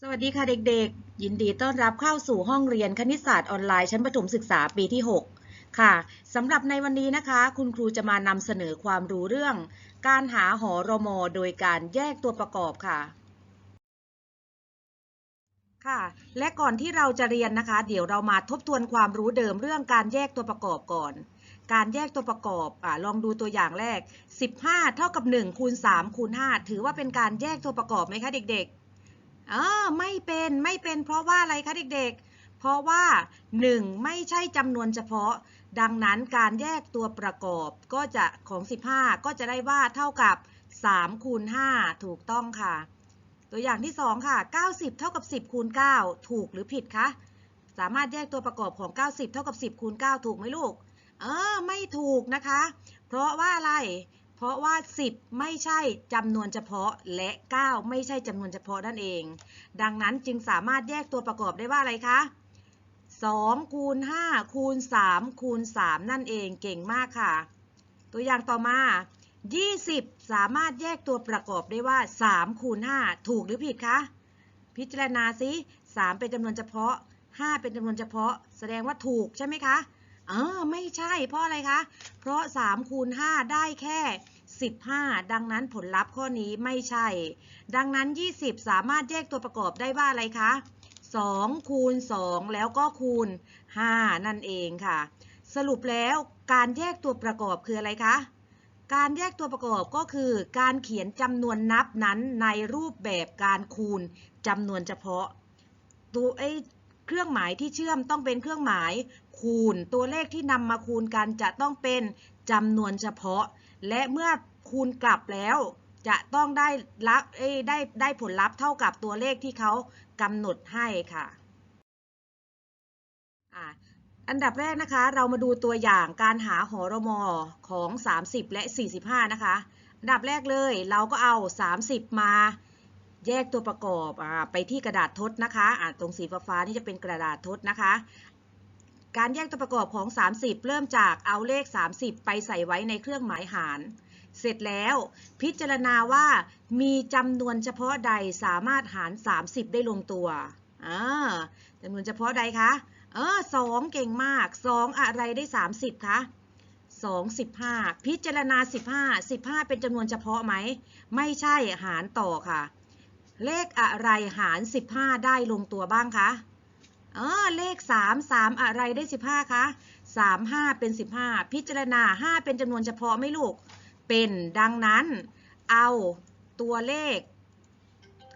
สวัสดีค่ะเด็กๆ ยินดีต้อนรับเข้าสู่ห้องเรียนคณิตศาสตร์ออนไลน์ชั้นประถมศึกษาปีที่ 6 ค่ะสำหรับในวันนี้นะคะ คุณครูจะมานำเสนอความรู้เรื่อง การหาหอรมอโดยการแยกตัวประกอบค่ะ ค่ะ และก่อนที่เราจะเรียนนะคะ เดี๋ยวเรามาทบทวนความรู้เดิมเรื่องการแยกตัวประกอบก่อน การแยกตัวประกอบอลองดูตัวอย่างแรก 15 เท่ากับ1คูณ3คูณ5ถือว่าเป็นการแยกตัวประกอบไหมคะเด็กๆ อ่าไม่เป็นไม่เป็นเพราะว่าอะไรคะเด็กๆ เพราะว่า 1 ไม่ใช่จำนวนเฉพาะ ดังนั้นการแยกตัวประกอบก็จะของ 15 ก็จะได้ว่าเท่ากับ3คูณ5ถูกต้องค่ะ ตัวอย่างที่ 2 ค่ะ 90 เท่ากับ 10คูณ9ถูกหรือผิดคะ สามารถแยกตัวประกอบของ 90 เท่ากับ 10คูณ9ถูกไหมลูก เออ ไม่ถูกนะคะ เพราะว่าอะไร เพราะว่า 10 ไม่ใช่จำนวนเฉพาะและ 9 ไม่ใช่จำนวนเฉพาะนั่นเอง ดังนั้นจึงสามารถแยกตัวประกอบได้ว่าอะไรคะ2คูณ5คูณ3คูณ3นั่นเองเก่งมากค่ะ ตัวอย่างต่อมา 20 สามารถแยกตัวประกอบได้ว่า 3 คูณ 5 ถูกหรือผิดคะ พิจารณาซิ3 เป็นจำนวนเฉพาะ 5 เป็นจำนวนเฉพาะ แสดงว่าถูกใช่ไหมคะ เออไม่ใช่เพราะอะไรคะ เพราะ3คูณ5ได้แค่ 15 ดังนั้นผลลัพธ์ข้อนี้ไม่ใช่ ดังนั้น 20 สามารถแยกตัวประกอบได้ว่าอะไรคะ 2 คูณ 2 แล้วก็คูณ 5 นั่นเองค่ะ สรุปแล้วการแยกตัวประกอบคืออะไรคะ การแยกตัวประกอบก็คือ การเขียนจำนวนนับนั้นในรูปแบบการคูณจำนวนเฉพาะ ตัวไอ้ เครื่องหมายที่เชื่อมต้องเป็นเครื่องหมาย คูณ ตัวเลขที่นำมาคูณกันจะต้องเป็นจำนวนเฉพาะ และเมื่อคูณกลับแล้วจะต้องได้รับได้ได้ผลลัพธ์เท่ากับตัวเลขที่เขากำหนดให้ค่ะอันดับแรกนะคะเรามาดูตัวอย่างการหาหอรมอของ 30 และ 45 นะคะ อันดับแรกเลยเราก็เอา 30 มา แยกตัวประกอบอไปที่กระดาษทดนะคะะตรงสีฟ้าๆนี่จะเป็นกระดาษทดนะคะ การแยกตัวประกอบของ 30 เริ่มจากเอาเลข 30 ไปใส่ไว้ในเครื่องหมายหาร เสร็จแล้วพิจารณาว่ามีจำนวนเฉพาะใดสามารถหาร 30 ได้ลงตัวอ่าจำนวนเฉพาะใดคะเออสองเก่งมาก 2 อะไรได้ 30 คะ2 15 พิจารณา 15 15 เป็นจำนวนเฉพาะไหม ไม่ใช่หารต่อค่ะ เลขอะไรหาร 15 ได้ลงตัวบ้างคะเออเลข 3 3 อะไรได้ 15คะ3 5 เป็น 15 พิจารณา 5 เป็นจำนวนเฉพาะไม่ลูก เป็นดังนั้น เอาตัวเลข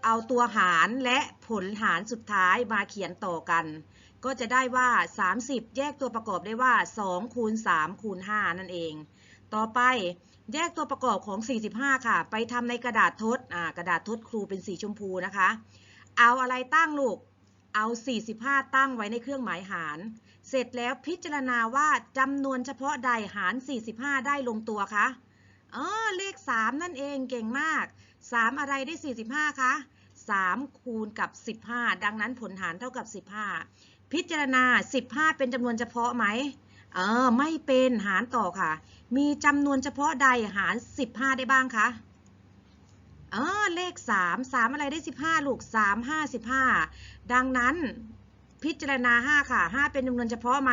เอาตัวหารและผลหารสุดท้ายมาเขียนต่อกัน ก็จะได้ว่า 30 แยกตัวประกอบได้ว่า2คูณ3คูณ5นั่นเอง ต่อไป แยกตัวประกอบของ 45 ค่ะ ไปทำในกระดาษทดกระดาษทดครูเป็นสีชมพูนะคะ เอาอะไรตั้งลูก เอา 45 ตั้งไว้ในเครื่องหมายหาร เสร็จแล้วพิจารณาว่าจำนวนเฉพาะใดหาร 45 ได้ลงตัวคะอ๋อเลข 3 นั่นเองเก่งมาก 3 อะไรได้ 45 คะ 3 คูณกับ 15 ดังนั้นผลหารเท่ากับ 15 พิจารณา 15 เป็นจำนวนเฉพาะไหม เออไม่เป็นหารต่อค่ะ มีจำนวนเฉพาะใดหาร 15 ได้บ้างคะเออเลข 3 3 อะไรได้ 15 ลูก 3 5 15 ดังนั้นพิจารณา 5 ค่ะ 5 เป็นจำนวนเฉพาะไหม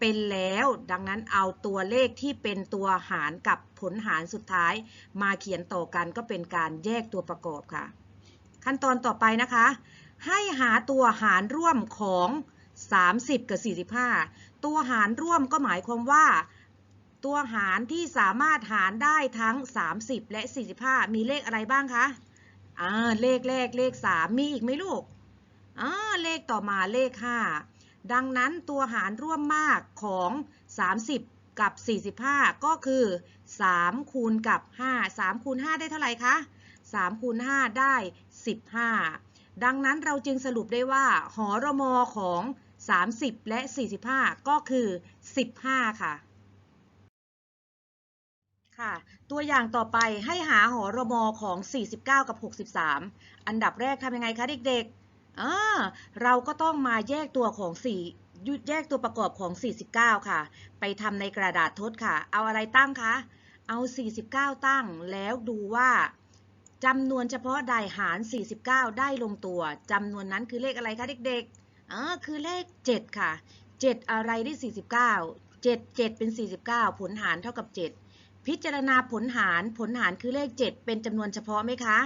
เป็นแล้ว ดังนั้นเอาตัวเลขที่เป็นตัวหารกับผลหารสุดท้าย มาเขียนต่อกันก็เป็นการแยกตัวประกอบค่ะ ขั้นตอนต่อไปนะคะ ให้หาตัวหารร่วมของ 30 กับ 45 ตัวหารร่วมก็หมายความว่า ตัวหารที่สามารถหารได้ทั้ง 30 และ 45 มีเลขอะไรบ้างคะอ่าเลขแรกเลข 3 มีอีกไหมลูกอ่าเลขต่อมาเลข 5 ดังนั้นตัวหารร่วมมากของ 30 กับ 45 ก็คือ 3 คูณกับ 5 3คูณ5ได้เท่าไหร่คะ3คูณ5ได้ 15ดังนั้นเราจึงสรุปได้ว่า หอรมอของ 30 และ 45 ก็คือ 15 ค่ะ ค่ะ ตัวอย่างต่อไปให้หาหอรมอของ 49 กับ 63 อันดับแรกทำยังไงคะเด็กๆอ่าเราก็ต้องมาแยกตัวของ4แยกตัวประกอบของ 49 ค่ะ ไปทำในกระดาษทดค่ะ เอาอะไรตั้งคะ เอา 49 ตั้งแล้วดูว่าจำนวนเฉพาะใดหาร 49 ได้ลงตัว จำนวนนั้นคือเลขอะไรคะเด็กๆ อ๋อคือเลข 7 ค่ะ 7 อะไรได้ 49 7 7 เป็น 49 ผลหารเท่ากับ 7 พิจารณาผลหารผลหารคือเลข 7 เป็นจำนวนเฉพาะไหมคะ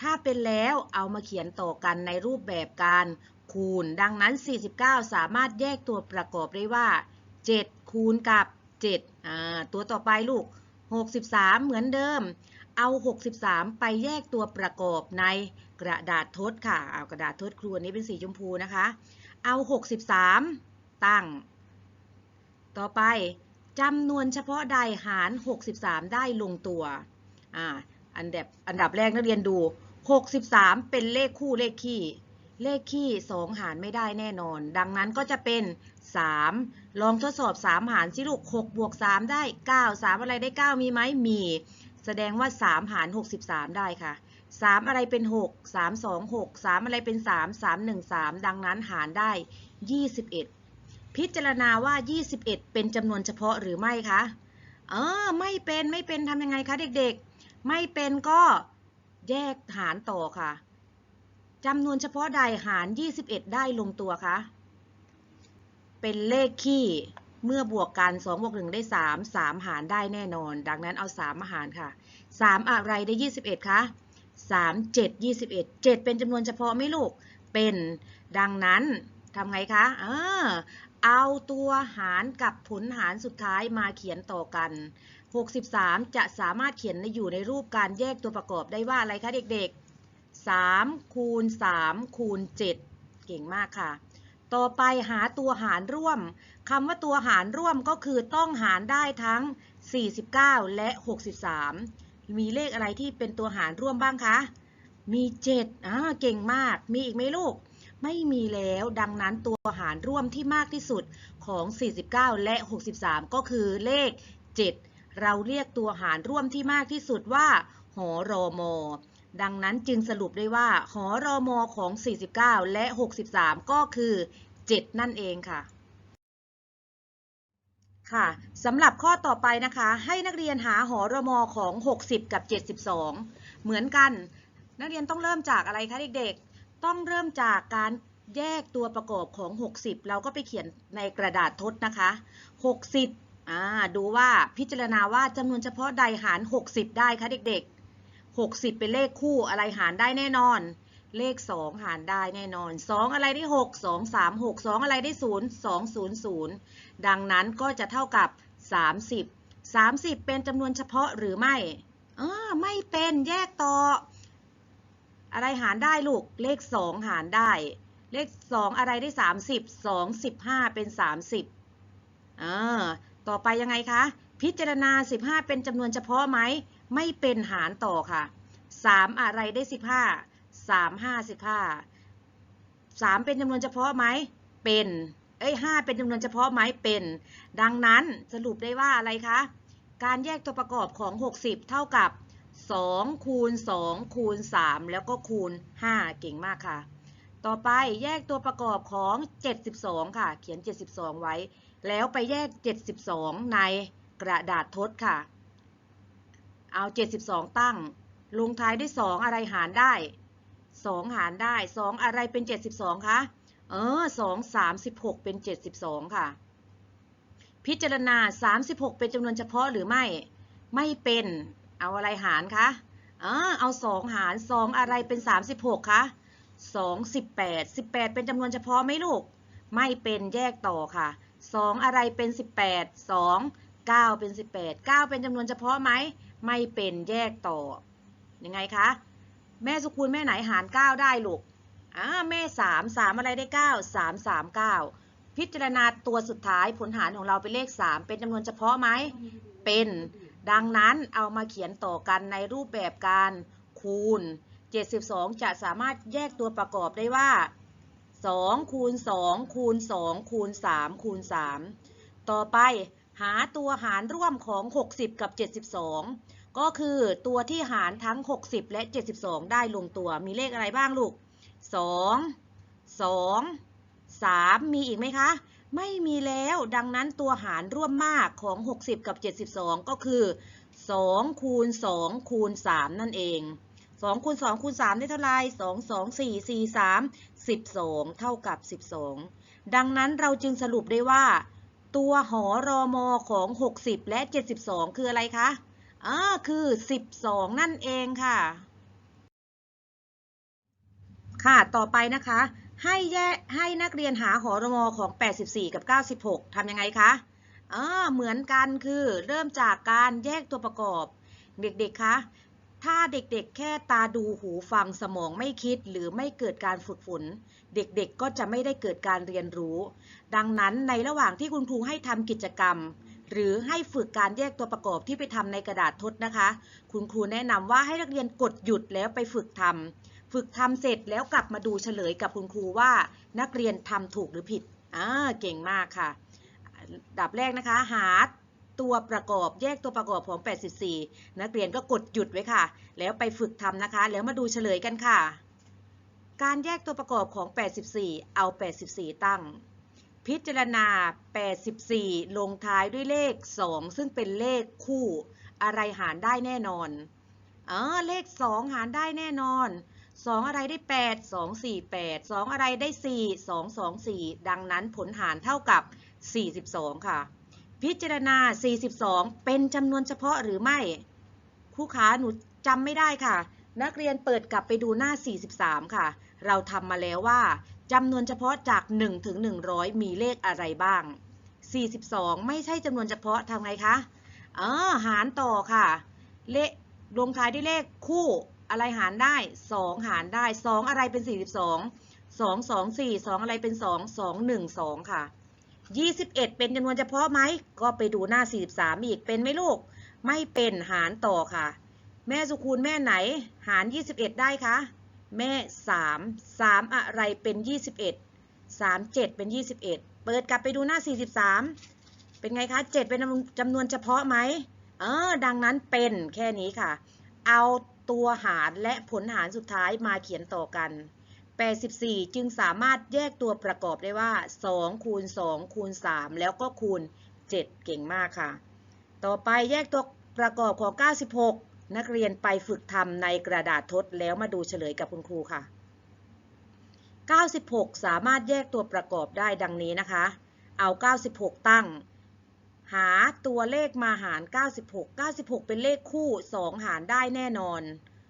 ถ้าเป็นแล้วเอามาเขียนต่อกันในรูปแบบการคูณ ดังนั้น 49 สามารถแยกตัวประกอบได้ว่า 7 คูณกับ7อ่าตัวต่อไปลูก 63 เหมือนเดิม เอา 63 ไปแยกตัวประกอบในกระดาษทดค่ะ เอากระดาษทดครูอันนี้เป็นสีชมพูนะคะ เอา 63 ตั้ง ต่อไปจำนวนเฉพาะใดหาร 63 ได้ลงตัว อ่า อันดับ อันดับแรกนักเรียนดู 63 เป็นเลขคู่เลขคี่ เลขคี่ 2 หารไม่ได้แน่นอน ดังนั้นก็จะเป็น 3 ลองทดสอบ 3 หารสิลูก 6 บวก 3 ได้ 9 3 อะไรได้ 9 มีไหมมี แสดงว่า 3 หาร 63 ได้ค่ะ 3 อะไรเป็น 6 3 2 6 3 อะไรเป็น 3 3 1 3 ดังนั้นหารได้ 21 พิจารณาว่า 21 เป็นจำนวนเฉพาะหรือไม่คะเออไม่เป็นไม่เป็นทำยังไงคะเด็กๆ ไม่เป็นก็แยกหารต่อค่ะจำนวนเฉพาะใดหาร 21 ได้ลงตัวคะ เป็นเลขคี่ เมื่อบวกกัน2บวก1ได้ 3 3 หารได้แน่นอน ดังนั้นเอา 3 มาหารค่ะ 3 อะไรได้ 21 คะ 3 7 21 7 เป็นจำนวนเฉพาะไหม่ลูก เป็น ดังนั้นทำไงคะเออเอาตัวหารกับผลหารสุดท้ายมาเขียนต่อกัน 63 จะสามารถเขียนอยู่ในรูปการแยกตัวประกอบได้ว่าอะไรคะเด็กๆ3คูณ3คูณ7 เก่งมากค่ะ ต่อไปหาตัวหารร่วมคำว่าตัวหารร่วมก็คือต้องหารได้ทั้ง 49 และ 63 มีเลขอะไรที่เป็นตัวหารร่วมบ้างคะ มี7อ่าเก่งมาก มีอีกไหมลูก ไม่มีแล้ว ดังนั้นตัวหารร่วมที่มากที่สุดของ 49 และ 63 ก็คือเลข 7 เราเรียกตัวหารร่วมที่มากที่สุดว่าหอรอมอ ดังนั้นจึงสรุปได้ว่าหอรอมอของ 49 และ 63 ก็คือ 7 นั่นเองค่ะ ค่ะสำหรับข้อต่อไปนะคะ ให้นักเรียนหาหอรมอของ 60 กับ 72 เหมือนกัน นักเรียนต้องเริ่มจากอะไรคะเด็กๆ ต้องเริ่มจากการแยกตัวประกอบของ 60 เราก็ไปเขียนในกระดาษทดนะคะ 60อ่าดูว่าพิจารณาว่าจำนวนเฉพาะใดหาร 60 ได้คะเด็กๆ 60 เป็นเลขคู่อะไรหารได้แน่นอน เลข 2 หารได้แน่นอน 2 อะไรได้ 6 2 3 6 2 อะไรได้ 0 2 0 0 ดังนั้นก็จะเท่ากับ 30 30 เป็นจำนวนเฉพาะหรือไม่เออไม่เป็นแยกต่อ อะไรหารได้ลูก เลข 2 หารได้ เลข 2 อะไรได้ 30 2 15 เป็น 30อ่าต่อไปยังไงคะ พิจารณา 15 เป็นจำนวนเฉพาะไหม ไม่เป็นหารต่อค่ะ3อะไรได้15 3 5 15 3เป็นจำนวนเฉพาะไหมเป็น เอ้ย5เป็นจำนวนเฉพาะไหมเป็น ดังนั้นสรุปได้ว่าอะไรคะ การแยกตัวประกอบของ 60 เท่ากับ 2 คูณ 2 คูณ 3 แล้วก็คูณ 5 เก่งมากค่ะ ต่อไปแยกตัวประกอบของ 72 ค่ะ เขียน 72 ไว้ แล้วไปแยก 72 ในกระดาษทดค่ะ เอา 72 ตั้ง ลงท้ายด้วย 2 อะไรหารได้ 2 หารได้ 2 อะไรเป็น 72 คะ เออ 2 36 เป็น 72 ค่ะ พิจารณา 36 เป็นจำนวนเฉพาะหรือไม่ ไม่เป็น เอาอะไรหารคะเออเอา 2 หาร 2 อะไรเป็น 36 คะ2 18 18 เป็นจำนวนเฉพาะไหมลูก ไม่เป็นแยกต่อค่ะ 2 อะไรเป็น 18 2 9 เป็น 18 9 เป็นจำนวนเฉพาะไหม ไม่เป็นแยกต่อ ยังไงคะ แม่สุคูณแม่ไหนหาร 9 ได้ลูกอ่าแม่ 3 3 อะไรได้ 9 3 3 9 พิจารณาตัวสุดท้ายผลหารของเราเป็นเลข 3 เป็นจำนวนเฉพาะไหม เป็น ดังนั้นเอามาเขียนต่อกันในรูปแบบการคูณ 72 จะสามารถแยกตัวประกอบได้ว่า2คูณ2คูณ2คูณ3คูณ3ต่อไปหาตัวหารร่วมของ 60 กับ 72 ก็คือตัวที่หารทั้ง 60 และ 72 ได้ลงตัว มีเลขอะไรบ้างลูก 2 2 3 มีอีกไหมคะ ไม่มีแล้ว ดังนั้นตัวหารร่วมมากของ 60 กับ 72 ก็คือ 2 คูณ 2 คูณ 3 นั่นเอง 2 คูณ 2 คูณ 3 ได้เท่าไหร่2 2 4 4 3 12 เท่ากับ 12 ดังนั้นเราจึงสรุปได้ว่า ตัวหอรอมอของ 60 และ 72 คืออะไรคะ อ่าคือ 12 นั่นเองค่ะ ค่ะต่อไปนะคะ ให้แยกให้นักเรียนหาหอรมอของ 84 กับ 96 ทำยังไงคะอ่าเหมือนกันคือเริ่มจากการแยกตัวประกอบ เด็กๆคะถ้าเด็กๆ แค่ตาดูหูฟังสมองไม่คิดหรือไม่เกิดการฝึกฝน เด็กๆ ก็จะไม่ได้เกิดการเรียนรู้ ดังนั้นในระหว่างที่คุณครูให้ทำกิจกรรม หรือให้ฝึกการแยกตัวประกอบที่ไปทำในกระดาษทดนะคะ คุณครูแนะนำว่าให้นักเรียนกดหยุดแล้วไปฝึกทำฝึกทำเสร็จแล้วกลับมาดูเฉลยกับคุณครูว่า นักเรียนทำถูกหรือผิดอ่าเก่งมากค่ะ ดับแรกนะคะ หาตัวประกอบแยกตัวประกอบของ 84 นักเรียนก็กดหยุดไว้ค่ะ แล้วไปฝึกทำนะคะ แล้วมาดูเฉลยกันค่ะ การแยกตัวประกอบของ 84 เอา 84 ตั้ง พิจารณา 84 ลงท้ายด้วยเลข 2 ซึ่งเป็นเลขคู่ อะไรหารได้แน่นอน เออ เลข 2 หารได้แน่นอน 2 อะไรได้ 8 2 4 8 2 อะไรได้ 4 2 2 4 ดังนั้นผลหารเท่ากับ 42 ค่ะ พิจารณา 42 เป็นจำนวนเฉพาะหรือไม่ครูขาหนูจำไม่ได้ค่ะ นักเรียนเปิดกลับไปดูหน้า 43 ค่ะ เราทำมาแล้วว่า จำนวนเฉพาะจาก 1 ถึง 100 มีเลขอะไรบ้าง 42 ไม่ใช่จำนวนเฉพาะทำไงคะเออหารต่อค่ะ เลขลงท้ายด้วยเลขคู่อะไรหารได้ 2 หารได้ 2 อะไรเป็น 42 2 2 4 2 อะไรเป็น 2 2 1 2 ค่ะ 21 เป็นจำนวนเฉพาะไหม ก็ไปดูหน้า 43 อีก เป็นไหมลูก ไม่เป็นหารต่อค่ะ แม่สุคูณแม่ไหน หาร 21 ได้คะ แม่ 3 3 อะไรเป็น 21 3 7 เป็น 21 เปิดกลับไปดูหน้า 43 เป็นไงคะ 7 เป็นจำนวนเฉพาะไหมเออ ดังนั้นเป็นแค่นี้ค่ะ เอาตัวหารและผลหารสุดท้ายมาเขียนต่อกัน 84 จึงสามารถแยกตัวประกอบได้ว่า 2 คูณ 2 คูณ 3 แล้วก็คูณ 7 เก่งมากค่ะ ต่อไปแยกตัวประกอบของ 96 นักเรียนไปฝึกทำในกระดาษทดแล้วมาดูเฉลยกับคุณครูค่ะ 96 สามารถแยกตัวประกอบได้ดังนี้นะคะ เอา 96 ตั้ง หาตัวเลขมาหาร 96 96 เป็นเลขคู่ 2 หารได้แน่นอน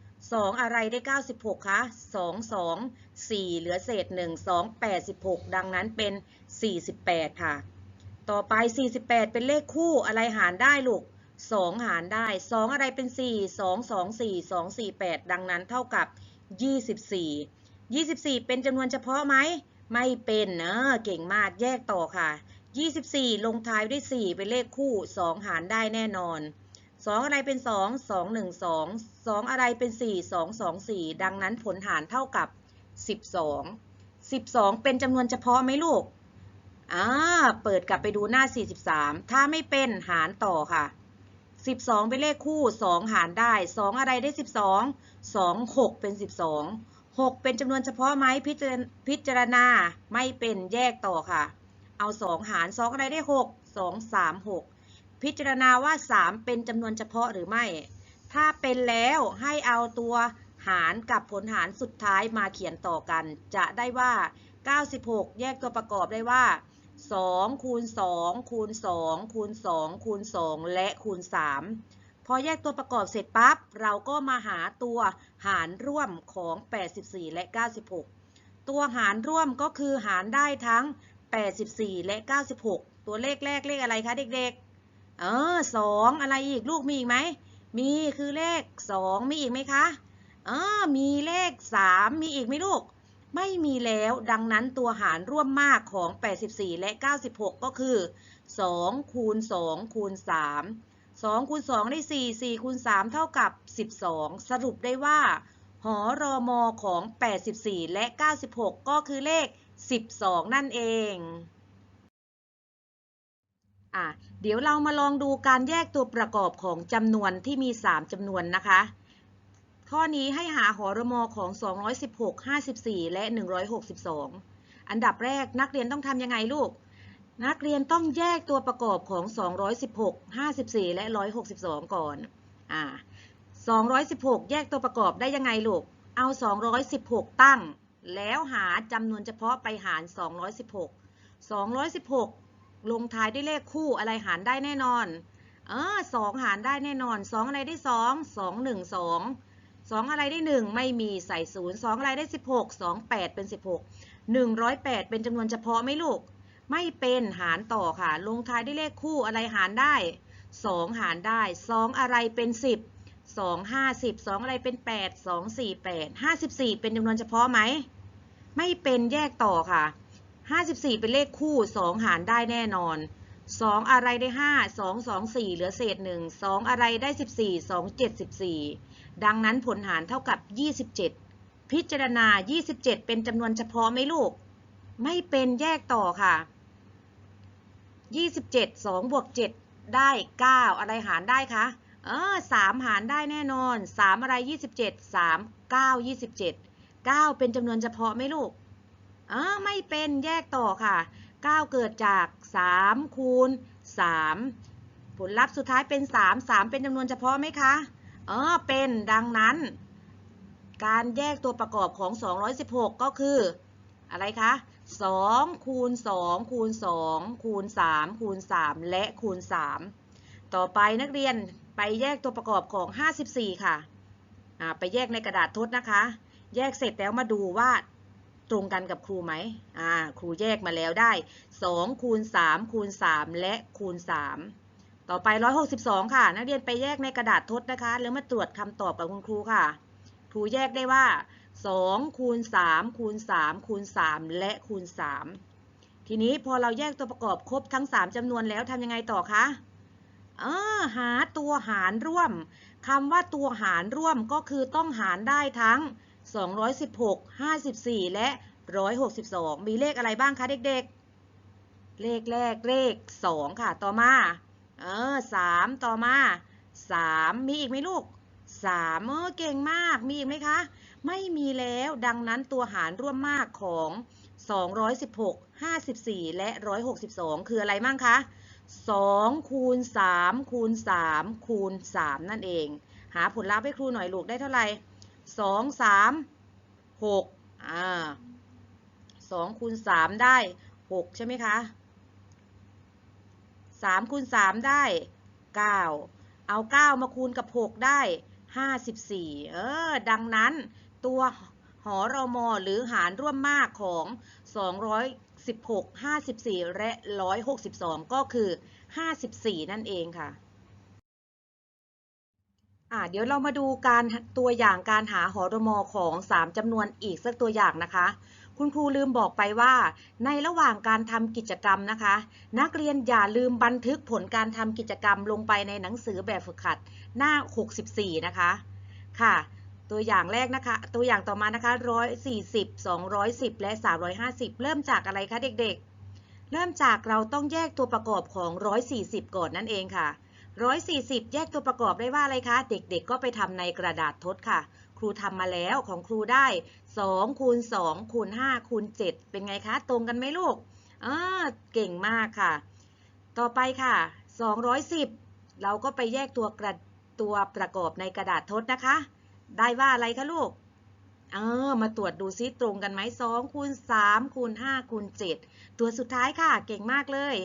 2 อะไรได้ 96 คะ 2 2 4 เหลือเศษ 1 2 86 ดังนั้นเป็น 48 ค่ะ ต่อไป 48 เป็นเลขคู่อะไรหารได้ลูก 2 หารได้ 2 อะไรเป็น 4 2 2 4 2 4 8 ดังนั้นเท่ากับ 24 24 เป็นจำนวนเฉพาะไหม ไม่เป็นเออเก่งมากแยกต่อค่ะ 24 ลงท้ายด้วย 4 เป็นเลขคู่ 2 หารได้แน่นอน 2 อะไรเป็น 2 2 1 2 2 อะไรเป็น 4 2 2 4 ดังนั้นผลหารเท่ากับ 12 12 เป็นจำนวนเฉพาะไหมลูกอ่าเปิดกลับไปดูหน้า 43 ถ้าไม่เป็นหารต่อค่ะ 12 เป็นเลขคู่ 2 หารได้ 2 อะไรได้ 12 2 6 เป็น 12 6 เป็นจำนวนเฉพาะไหมพิจารพิจารณาไม่เป็นแยกต่อค่ะ เอา 2 หาร 2 อะไรได้ 6 2 3 6 พิจารณาว่า 3 เป็นจำนวนเฉพาะหรือไม่ ถ้าเป็นแล้วให้เอาตัวหารกับผลหารสุดท้ายมาเขียนต่อกัน จะได้ว่า 96 แยกตัวประกอบได้ว่า 2คูณ2คูณ2คูณ2คูณ2และคูณ 3 พอแยกตัวประกอบเสร็จปั๊บ เราก็มาหาตัวหารร่วมของ 84 และ 96 ตัวหารร่วมก็คือหารได้ทั้ง 84 และ 96 ตัวเลขแรกเลขอะไรคะเด็กๆ เออ2อะไรอีกลูกมีอีกไหม มีคือเลข 2 มีอีกไหมคะ เออมีเลข 3 มีอีกไหมลูก ไม่มีแล้ว ดังนั้นตัวหารร่วมมากของ 84 และ 96 ก็คือ2คูณ2คูณ3 2คูณ2ได้ 4 4คูณ3เท่ากับ 12 สรุปได้ว่าหอรอมอของ 84 และ 96 ก็คือเลข 12 นั่นเองอะเดี๋ยวเรามาลองดูการแยกตัวประกอบของจำนวนที่มี 3จำนวนนะคะ ข้อนี้ให้หาหอรมอของ 216 54 และ 162 อันดับแรกนักเรียนต้องทำยังไงลูก นักเรียนต้องแยกตัวประกอบของ 216 54 และ 162 ก่อนอ่า216 แยกตัวประกอบได้ยังไงลูก เอา 216 ตั้ง แล้วหาจำนวนเฉพาะไปหาร 216 216 ลงท้ายด้วยเลขคู่อะไรหารได้แน่นอน เออ2หารได้แน่นอน 2 อะไรได้ 2 2 1 2 2 อะไรได้ 1 ไม่มีใส่0 2อะไรได้ 16 2 8 เป็น 16 108 เป็นจำนวนเฉพาะไหมลูก ไม่เป็นหารต่อค่ะ ลงท้ายด้วยเลขคู่อะไรหารได้ 2 หารได้ 2 อะไรเป็น 10 2 50 2 อะไรเป็น 8 2 4 8 54 เป็นจำนวนเฉพาะไหม ไม่เป็นแยกต่อค่ะ 54 เป็นเลขคู่ 2 หารได้แน่นอน2อะไรได้5 2 2 4เหลือเศษ1 2อะไรได้14 2 7 14ดั ดังนั้นผลหารเท่ากับ 27 พิจารณา 27 เป็นจำนวนเฉพาะไหมลูก ไม่เป็นแยกต่อค่ะ 27 2บวก7ได้ 9 อะไรหารได้คะ เออ3หารได้แน่นอน 3 อะไร 27 3 9 27 9 เป็นจำนวนเฉพาะไหมลูกเออไม่เป็นแยกต่อค่ะ 9 เกิดจาก 3 คูณ 3 ผลลัพธ์สุดท้ายเป็น 3 3 เป็นจำนวนเฉพาะไหมคะ เออเป็นดังนั้น การแยกตัวประกอบของ 216 ก็คือ อะไรคะ2คูณ2คูณ2คูณ3คูณ3และคูณ 3 ต่อไปนักเรียนไปแยกตัวประกอบของ 54 ค่ะอ่าไปแยกในกระดาษทดนะคะ แยกเสร็จแล้วมาดูว่าตรงกันกับครูไหมอ่าครูแยกมาแล้วได้2คูณ3คูณ3และคูณ 3 ต่อไป 162 ค่ะ นักเรียนไปแยกในกระดาษทดนะคะ แล้วมาตรวจคำตอบกับคุณครูค่ะ ครูแยกได้ว่า 2 คูณ 3 คูณ 3 คูณ 3 และคูณ 3 ทีนี้พอเราแยกตัวประกอบครบทั้ง 3จำนวนแล้วทำยังไงต่อคะเออหาตัวหารร่วมคำว่าตัวหารร่วมก็คือต้องหารได้ทั้ง 216 54 และ 162 มีเลขอะไรบ้างคะเด็กๆ เลขแรกเลข 2 ค่ะ ต่อมา เออ3ต่อมา3มีอีกไหมลูก3เออเก่งมาก มีอีกไหมคะ ไม่มีแล้ว ดังนั้นตัวหารร่วมมากของ 216 54 และ 162 คืออะไรมั่งคะ2คูณ3คูณ3คูณ3นั่นเอง หาผลลัพธ์ให้ครูหน่อยลูกได้เท่าไหร่ 2 3 6อ่า2คูณ3ได้ 6 ใช่ไหมคะ 3คูณ3 ได้ 9 เอา 9 มาคูณกับ 6 ได้ 54 เออ ดังนั้นตัวหอรมอหรือหารร่วมมากของ 216 54 และ 162 ก็คือ 54 นั่นเองค่ะอ่าเดี๋ยวเรามาดูการตัวอย่างการหาหอรมอของ 3จำนวนอีกสักตัวอย่างนะคะ คุณครูลืมบอกไปว่า ในระหว่างการทำกิจกรรมนะคะ นักเรียนอย่าลืมบันทึกผลการทำกิจกรรมลงไปในหนังสือแบบฝึกหัดหน้า 64 นะคะ ค่ะ ตัวอย่างแรกนะคะ ตัวอย่างต่อมานะคะ 140 210 และ 350 เริ่มจากอะไรคะเด็กๆ เริ่มจากเราต้องแยกตัวประกอบของ 140 ก่อนนั่นเองค่ะ 140 แยกตัวประกอบได้ว่าอะไรคะ เด็กๆ ก็ไปทำในกระดาษทดค่ะ ครูทำมาแล้วของครูได้2คูณ2คูณ5คูณ7เป็นไงคะ ตรงกันไหมลูกเอ่าเก่งมากค่ะ ต่อไปค่ะ 210 เราก็ไปแยกตัวกระตัวประกอบในกระดาษทดนะคะ ได้ว่าอะไรคะลูกเออมาตรวจดูซิตรงกันไหม2คูณ3คูณ5คูณ7ตัวสุดท้ายค่ะ เก่งมากเลย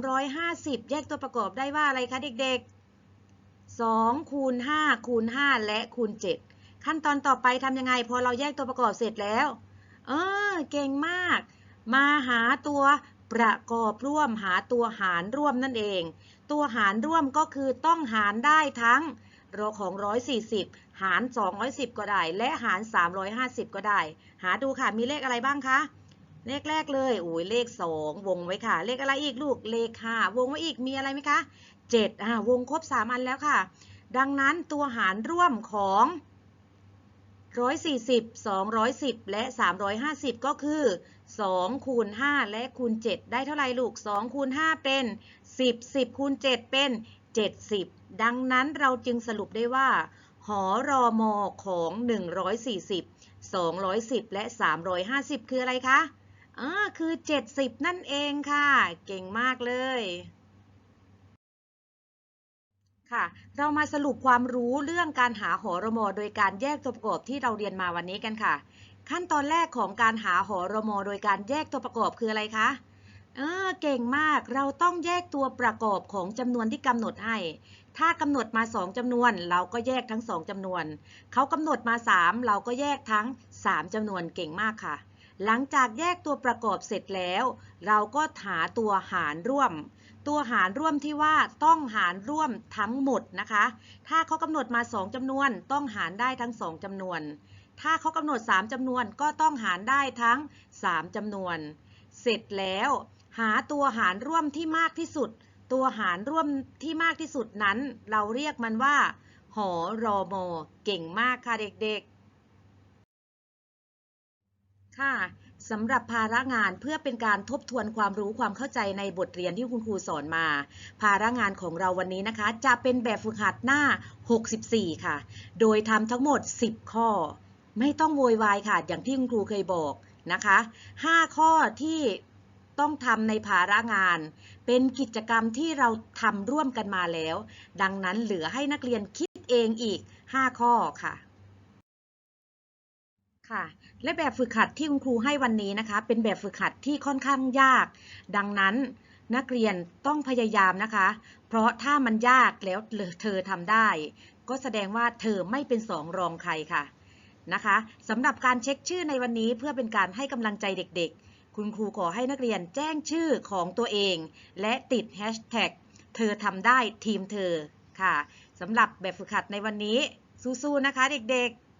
350 แยกตัวประกอบได้ว่าอะไรคะเด็กๆ2คูณ5คูณ5และคูณ7 ขั้นตอนต่อไปทำยังไง พอเราแยกตัวประกอบเสร็จแล้ว เออ เก่งมาก มาหาตัวประกอบร่วมหาตัวหารร่วมนั่นเอง ตัวหารร่วมก็คือต้องหารได้ทั้งของ 140 หาร 210 ก็ได้ และหาร 350 ก็ได้ หาดูค่ะ มีเลขอะไรบ้างคะ เลขแรกเลยโอ้ยเลข 2 วงไว้ค่ะ เลขอะไรอีกลูก เลข5วงไว้อีก มีอะไรไหมคะ 7อ่าวงครบ 3 อันแล้วค่ะ ดังนั้นตัวหารร่วมของ 140 210 และ 350 ก็คือ 2 คูณ 5 และคูณ 7 ได้เท่าไหร่ลูก 2 คูณ 5 เป็น 10 10 คูณ 7 เป็น 70 ดังนั้นเราจึงสรุปได้ว่า หอรอมอของ 140 210 และ 350 คืออะไรคะ อ่า คือ 70 นั่นเองค่ะ เก่งมากเลย ค่ะ เรามาสรุปความรู้เรื่องการหาหอรมอโดยการแยกตัวประกอบที่เราเรียนมาวันนี้กันค่ะ ขั้นตอนแรกของการหาหอรมอโดยการแยกตัวประกอบคืออะไรคะเออเก่งมาก เราต้องแยกตัวประกอบของจำนวนที่กำหนดให้ ถ้ากำหนดมา 2จำนวน เราก็แยกทั้ง 2จำนวน เขากำหนดมา 3 เราก็แยกทั้ง 3จำนวนเก่งมากค่ะ หลังจากแยกตัวประกอบเสร็จแล้ว เราก็หาตัวหารร่วม ตัวหารร่วมที่ว่าต้องหารร่วมทั้งหมดนะคะ ถ้าเขากำหนดมา 2จำนวน ต้องหารได้ทั้ง 2จำนวน ถ้าเขากำหนด 3จำนวนก็ต้องหารได้ทั้ง 3จำนวน เสร็จแล้ว หาตัวหารร่วมที่มากที่สุด ตัวหารร่วมที่มากที่สุดนั้น เราเรียกมันว่า หอรอมอเก่งมากค่ะเด็กๆ ค่ะ สำหรับภาระงานเพื่อเป็นการทบทวนความรู้ความเข้าใจในบทเรียนที่คุณครูสอนมา ภาระงานของเราวันนี้นะคะ จะเป็นแบบฝึกหัดหน้า 64 ค่ะ โดยทำทั้งหมด 10 ข้อ ไม่ต้องโวยวายค่ะ อย่างที่คุณครูเคยบอกนะคะ 5 ข้อที่ต้องทำในภาระงาน เป็นกิจกรรมที่เราทำร่วมกันมาแล้ว ดังนั้นเหลือให้นักเรียนคิดเองอีก 5 ข้อค่ะค่ะ และแบบฝึกหัดที่คุณครูให้วันนี้นะคะ เป็นแบบฝึกหัดที่ค่อนข้างยาก ดังนั้นนักเรียนต้องพยายามนะคะ เพราะถ้ามันยากแล้วเธอทำได้ ก็แสดงว่าเธอไม่เป็นสองรองใครค่ะนะคะสำหรับการเช็คชื่อในวันนี้เพื่อเป็นการให้กำลังใจเด็กๆ คุณครูขอให้นักเรียนแจ้งชื่อของตัวเอง และติดแฮชแท็กเธอทำได้ทีมเธอค่ะสำหรับแบบฝึกหัดในวันนี้สู้ๆนะคะเด็กๆ